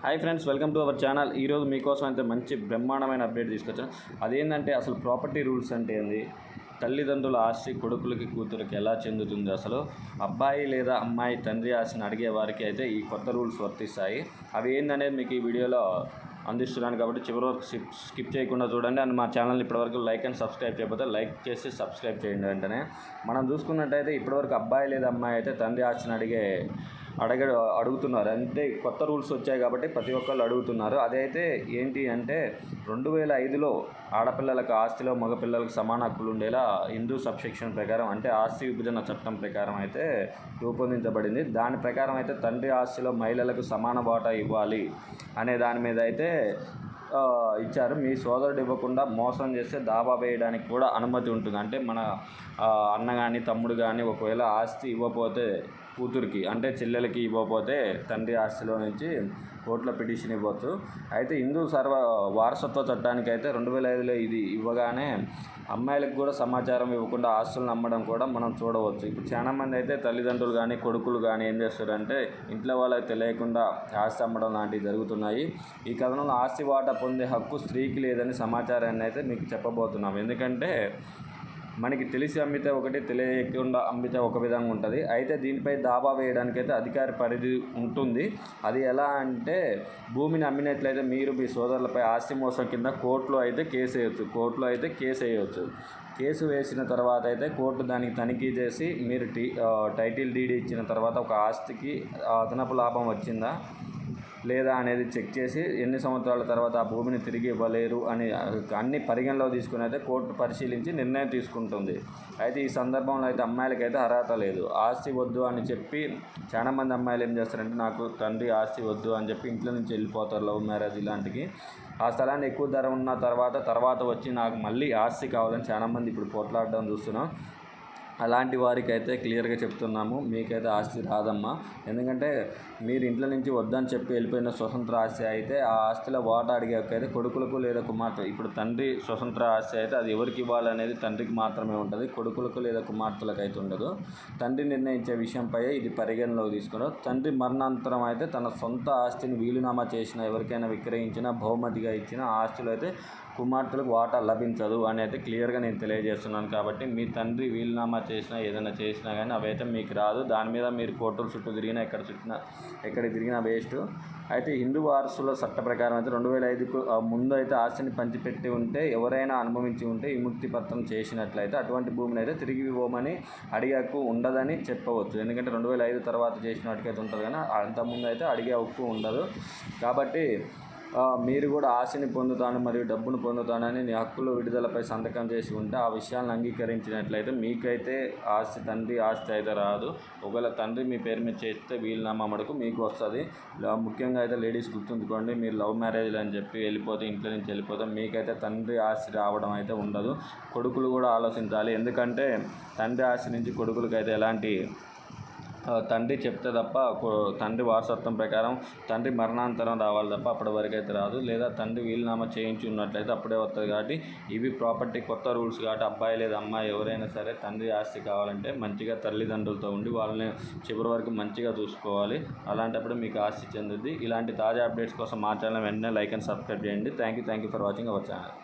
Hi friends welcome to our channel ఈరోజు మీకోసం అయితే మంచి బ్రహ్మాండమైన అప్డేట్ తీసుకొచ్చాను. అదేంటంటే అసలు ప్రాపర్టీ రూల్స్ అంటే ఏంది? తల్లిదండ్రుల ఆస్తి కొడుకులకి కూతురికి ఎలా చెందుతుంది అసలు? అబ్బాయి లేదా అమ్మాయి తండ్రి ఆస్తిని అడిగే వారికి అయితే ఈ కొత్త రూల్స్ వర్తిస్తాయి. అవి ఏందనేది మీకు ఈ వీడియోలో అందిస్తున్నాను కాబట్టి చివరి వరకు స్కిప్ స్కిప్ చేయకుండా చూడండి. అండ్ మా ఛానల్ ఇప్పటివరకు లైక్ అండ్ సబ్స్క్రైబ్ చేయకపోతే లైక్ చేసి సబ్స్క్రైబ్ చేయండి వెంటనే. మనం చూసుకున్నట్టయితే ఇప్పటివరకు అబ్బాయి లేదా అమ్మాయి అయితే తండ్రి ఆస్తిని అడిగే అడగ అడుగుతున్నారు. అంటే కొత్త రూల్స్ వచ్చాయి కాబట్టి ప్రతి ఒక్కళ్ళు అడుగుతున్నారు. అదైతే ఏంటి అంటే రెండు వేల ఐదులో ఆడపిల్లలకు ఆస్తిలో మగపిల్లలకు సమాన హక్కులు ఉండేలా హిందూ సబ్సెక్షన్ ప్రకారం అంటే ఆస్తి విభజన చట్టం ప్రకారం అయితే రూపొందించబడింది. దాని ప్రకారం అయితే తండ్రి ఆస్తిలో మహిళలకు సమాన వాటా ఇవ్వాలి అనే దాని మీద అయితే ఇచ్చారు. మీ సోదరుడు ఇవ్వకుండా మోసం చేస్తే దాబా వేయడానికి కూడా అనుమతి ఉంటుంది. అంటే మన అన్న కానీ తమ్ముడు కానీ ఒకవేళ ఆస్తి ఇవ్వకపోతే కూతురికి అంటే చెల్లెలకి ఇవ్వకపోతే తండ్రి ఆస్తిలో నుంచి ఓట్ల పిటిషన్ ఇవ్వచ్చు. అయితే హిందూ సర్వ వారసత్వ చట్టానికి అయితే రెండు వేల ఐదులో ఇది ఇవ్వగానే అమ్మాయిలకు కూడా సమాచారం ఇవ్వకుండా ఆస్తులను అమ్మడం కూడా మనం చూడవచ్చు. ఇప్పుడు చాలా మంది అయితే తల్లిదండ్రులు కానీ కొడుకులు కానీ ఏం చేస్తారంటే ఇంట్లో వాళ్ళకి తెలియకుండా ఆస్తి అమ్మడం లాంటివి జరుగుతున్నాయి. ఈ కథనంలో ఆస్తి వాటా పొందే హక్కు స్త్రీకి లేదని సమాచారాన్ని అయితే మీకు చెప్పబోతున్నాం. ఎందుకంటే మనకి తెలిసి అమ్మితే ఒకటి తెలియకుండా అమ్మితే ఒక విధంగా ఉంటుంది. అయితే దీనిపై దావా వేయడానికి అయితే అధికారి పరిధి ఉంటుంది. అది ఎలా అంటే భూమిని అమ్మినట్లయితే మీరు మీ సోదరులపై ఆస్తి మోసం కింద కోర్టులో అయితే కేసు వేయవచ్చు కోర్టులో అయితే కేసు వేయవచ్చు కేసు వేసిన తర్వాత అయితే కోర్టు దానికి తనిఖీ చేసి మీరు టీ టైటిల్ డీడీ ఇచ్చిన తర్వాత ఒక ఆస్తికి అదనపు లాభం వచ్చిందా? లేదా అనేది చెక్ చేసి ఎన్ని సంవత్సరాల తర్వాత ఆ భూమిని తిరిగి ఇవ్వలేరు అని అన్ని పరిగణలో తీసుకుని అయితే కోర్టు పరిశీలించి నిర్ణయం తీసుకుంటుంది. అయితే ఈ సందర్భంలో అయితే అమ్మాయిలకైతే అర్హత లేదు. ఆస్తి వద్దు అని చెప్పి చాలా మంది అమ్మాయిలు ఏం చేస్తారంటే నాకు తండ్రి ఆస్తి వద్దు అని చెప్పి ఇంట్లో నుంచి వెళ్ళిపోతారు లవ్ మ్యారేజ్ ఇలాంటికి. ఆ స్థలాన్ని ఎక్కువ ధర ఉన్న తర్వాత తర్వాత వచ్చి నాకు మళ్ళీ ఆస్తి కావాలని చాలా మంది ఇప్పుడు పోట్లాడడం చూస్తున్నాం. అలాంటి వారికి అయితే క్లియర్గా చెప్తున్నాము. మీకైతే ఆస్తి రాదమ్మా. ఎందుకంటే మీరు ఇంట్లో నుంచి వద్దని చెప్పి వెళ్ళిపోయిన స్వతంత్ర ఆస్తి అయితే ఆ ఆస్తిలో వాటా అడిగాకైతే కొడుకులకు లేదా కుమార్తె ఇప్పుడు తండ్రి స్వతంత్ర ఆస్తి అయితే అది ఎవరికి ఇవ్వాలనేది తండ్రికి మాత్రమే ఉంటుంది. కొడుకులకు లేదా కుమార్తెలకు అయితే ఉండదు. తండ్రి నిర్ణయించే విషయంపై ఇది పరిగణలోకి తీసుకున్నారు. తండ్రి మరణాంతరం అయితే తన సొంత ఆస్తిని వీలునామా చేసిన ఎవరికైనా విక్రయించిన బహుమతిగా ఇచ్చిన ఆస్తులు అయితే కుమార్తెలకు వాటా లభించదు అని అయితే క్లియర్గా నేను తెలియజేస్తున్నాను కాబట్టి మీ తండ్రి వీలునామా చేసినా ఏదైనా చేసినా కానీ అవైతే మీకు రాదు. దాని మీద మీరు కోర్టుల చుట్టూ తిరిగినా ఎక్కడ చుట్టినా ఎక్కడ తిరిగినా వేస్ట్. అయితే హిందూ వారసుల చట్ట ప్రకారం అయితే రెండు వేల ఐదుకు ముందు అయితే ఆస్తిని పంచిపెట్టి ఉంటే ఎవరైనా అనుభవించి ఉంటే విముక్తి పత్రం చేసినట్లయితే అటువంటి భూమిని అయితే తిరిగి ఇవ్వమని అడిగే హక్కు ఉండదని చెప్పవచ్చు. ఎందుకంటే రెండు వేల ఐదు తర్వాత చేసిన వాటికైతే ఉంటుంది కానీ అంతకుముందు అయితే అడిగే హక్కు ఉండదు. కాబట్టి మీరు కూడా ఆశని పొందుతాను మరియు డబ్బును పొందుతానని నీ హక్కులు విడుదలపై సంతకం చేసి ఉంటే ఆ విషయాలను అంగీకరించినట్లయితే మీకైతే ఆస్తి తండ్రి ఆస్తి అయితే రాదు. ఒకవేళ తండ్రి మీ పేరు మీద చేస్తే వీలునామా మడుకు మీకు వస్తుంది. ముఖ్యంగా అయితే లేడీస్ గుర్తుంచుకోండి మీరు లవ్ మ్యారేజ్లు అని చెప్పి వెళ్ళిపోతే ఇంట్లో నుంచి వెళ్ళిపోతే మీకైతే తండ్రి ఆస్తి రావడం అయితే ఉండదు. కొడుకులు కూడా ఆలోచించాలి. ఎందుకంటే తండ్రి ఆస్తి నుంచి కొడుకులకైతే ఎలాంటి తండ్రి చెప్తే తప్ప తండ్రి వారసత్వం ప్రకారం తండ్రి మరణాంతరం రావాలి తప్ప అప్పటి వరకు అయితే రాదు. లేదా తండ్రి వీలునామా చేయించి ఉన్నట్లయితే అప్పుడే వస్తుంది కాబట్టి ఇవి ప్రాపర్టీ కొత్త రూల్స్ కాబట్టి అబ్బాయి లేదా అమ్మాయి ఎవరైనా సరే తండ్రి ఆస్తి కావాలంటే మంచిగా తల్లిదండ్రులతో ఉండి వాళ్ళని చివరి వరకు మంచిగా చూసుకోవాలి. అలాంటప్పుడు మీకు ఆస్తి చెందుద్ది. ఇలాంటి తాజా అప్డేట్స్ కోసం మా ఛానల్ వెంటనే లైక్ అండ్ సబ్స్క్రైబ్ చేయండి. Thank you thank you for watching our channel.